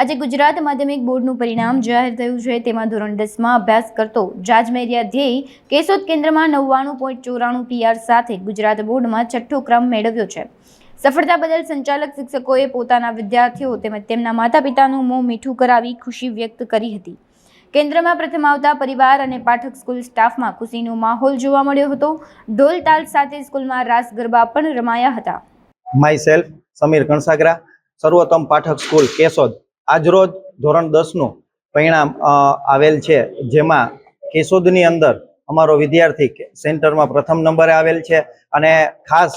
આજે ગુજરાત માધ્યમિક બોર્ડનું પરિણામ જાહેર થયું છે. તેમાં ધોરણ દસમાં અભ્યાસ કરતો જાજમેરિયા ધ્યેય કેશોદ કેન્દ્રમાં નવ્વાણું પોઈન્ટ ચોરાણું પીઆર સાથે ગુજરાત બોર્ડમાં છઠ્ઠો ક્રમ મેળવ્યો છે. સફળતા બદલ સંચાલક શિક્ષકોએ પોતાના વિદ્યાર્થીઓ તેમજ તેમના માતા પિતાનું મોં મીઠું કરાવી ખુશી વ્યક્ત કરી હતી. કેન્દ્રમાં પ્રથમ આવતા પરિવાર અને પાઠક સ્કૂલ સ્ટાફમાં ખુશીનો માહોલ જોવા મળ્યો હતો. ઢોલ તાલ સાથે સ્કૂલમાં રાસ ગરબા પણ રમાયા હતા. માય સેલ્ફ સમીર કણસાગરા સર્વોત્તમ પાઠક સ્કૂલ કેશોદ. આજરોજ ધોરણ દસનું પરિણામ આવેલ છે, જેમાં કેશોદની અંદર અમારો વિદ્યાર્થી સેન્ટરમાં પ્રથમ નંબરે આવેલ છે અને ખાસ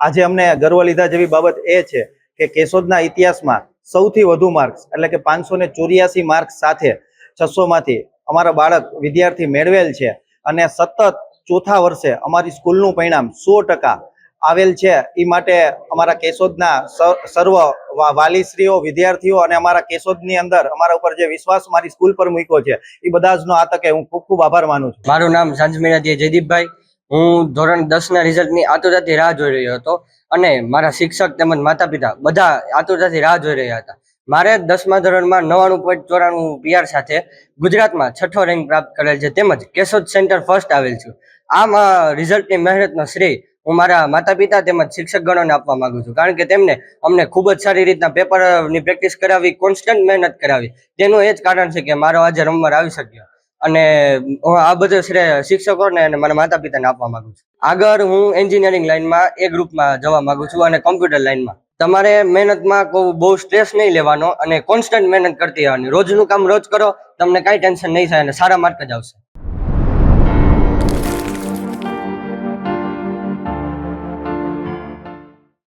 આજે અમને ગર્વ લીધા જેવી બાબત એ છે કે કેશોદના ઇતિહાસમાં સૌથી વધુ માર્ક્સ, એટલે કે પાંચસો ને ચોર્યાસી માર્ક્સ સાથે છસોમાંથી અમારા બાળક વિદ્યાર્થી મેળવેલ છે અને સતત ચોથા વર્ષે અમારી સ્કૂલનું પરિણામ સો ટકા આવેલ છે. એ માટે અમારા કેશોદના સર્વ વાલીશ્રીઓ, વિદ્યાર્થીઓ અને અમારા કેશોદની અંદર અમારા ઉપર જે વિશ્વાસ મારી સ્કૂલ પર મૂક્યો છે, એ બધા આ તકે હું ખૂબ ખૂબ આભાર માનું છું. મારું નામ સાંજમેરાજી જયદીપભાઈ. હું ધોરણ દસના રિઝલ્ટની આતુરતાથી રાહ જોઈ રહ્યો હતો અને મારા શિક્ષક તેમજ માતા પિતા બધા આતુરતાથી રાહ જોઈ રહ્યા હતા. મારે દસમા ધોરણમાં નવાણું પોઈન્ટ ચોરાણું પીઆર સાથે ગુજરાતમાં છઠ્ઠો રેન્ક પ્રાપ્ત કરેલ છે. તેમજ કેશોદ સેન્ટર ફર્સ્ટ આવેલ છું. આ રિઝલ્ટની મહેનતનો શ્રેય હું મારા માતા પિતા તેમજ શિક્ષક ગણોને આપવા માંગુ છું. કારણ કે તેમને અમને ખૂબ જ સારી રીતના પેપરની પ્રેક્ટિસ કરાવી, કોન્સ્ટન્ટ મહેનત કરાવી. તેનું એ જ કારણ છે કે મારો આજે રમવા આવી શક્યો. અને હું આ બધો શ્રેય શિક્ષકોને અને મારા માતા પિતાને આપવા માંગુ છું. આગળ હું એન્જિનિયરિંગ લાઈનમાં એ ગ્રુપમાં જવા માંગુ છું અને કોમ્પ્યુટર લાઈનમાં તમારે મહેનતમાં કોઈ બહુ સ્ટ્રેસ નહીં લેવાનો અને કોન્સ્ટન્ટ મહેનત કરતી રહેવાની. રોજનું કામ રોજ કરો, તમને કાંઈ ટેન્શન નહીં થાય અને સારા માર્ક જ આવશે.